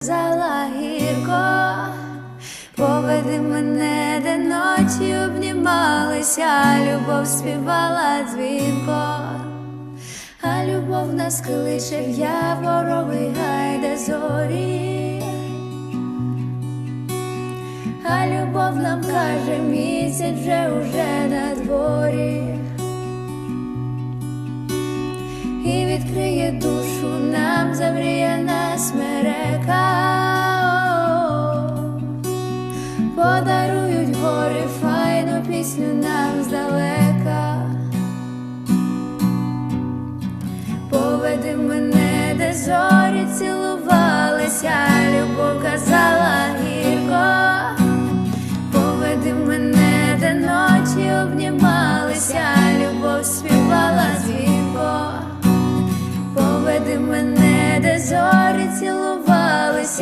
Зала гірко, поведи мене, де ночі обнімалися, любов співала дзвінко, а любов нас кличе в яворовий гай, де зорі, а любов нам каже, місяць вже уже на дворі. І відкриє душу нам замріяна подарують гори файну пісню нам здалека. Поведи мене, де зорі цілувалися,